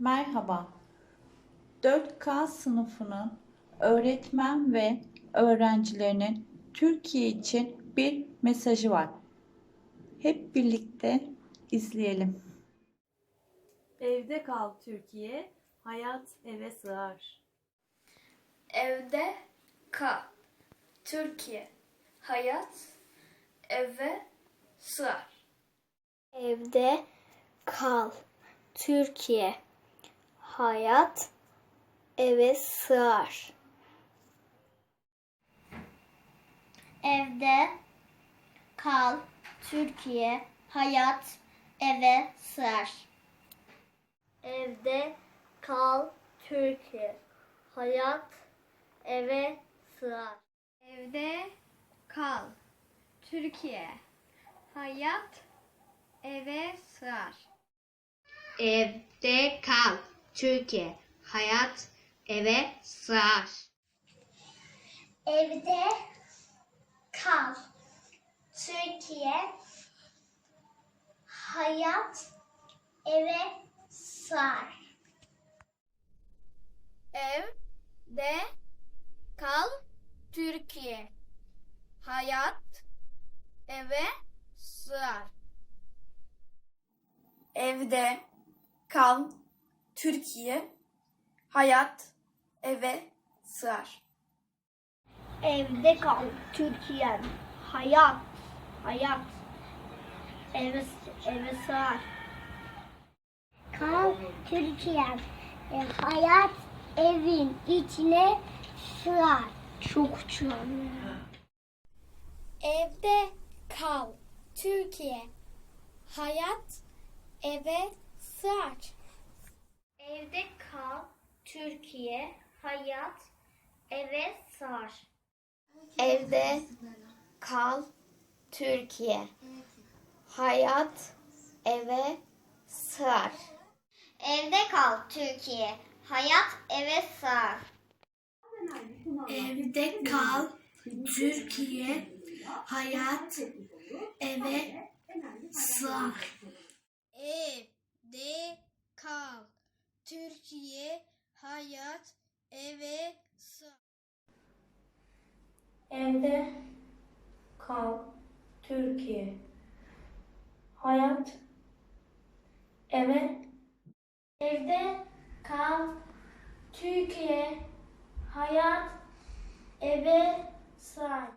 Merhaba. 4K sınıfının öğretmen ve öğrencilerinin Türkiye için bir mesajı var. Hep birlikte izleyelim. Evde kal Türkiye, hayat eve sığar. Evde kal. Türkiye. Hayat eve sığar. Evde kal. Türkiye. Hayat eve sığar. Evde kal. Türkiye. Hayat eve sığar. Evde kal. Türkiye. Hayat eve sığar. Evde kal. Türkiye. Hayat eve sığar. Evde kal. Türkiye. Hayat eve sığar. Evde kal. Türkiye hayat eve sığar. Evde kal. Türkiye. Hayat eve sığar. Evde kal Türkiye, hayat eve sığar. Evde kal. Türkiye hayat hayat eve eve sığar. Kal Türkiye hayat evin içine sığar. Çok uçuyorum. Evde kal. Türkiye. Hayat eve sığar. Evde kal. Türkiye. Hayat eve sığar. Evde kal. Türkiye. Hayat eve sığar. Evde kal. Türkiye. Hayat eve sığar. Evde kal, Türkiye, hayat eve. Evde kal. Türkiye hayat eve sığar. Evde kal Türkiye, hayat eve Evde kal. Türkiye. Hayat eve sığar.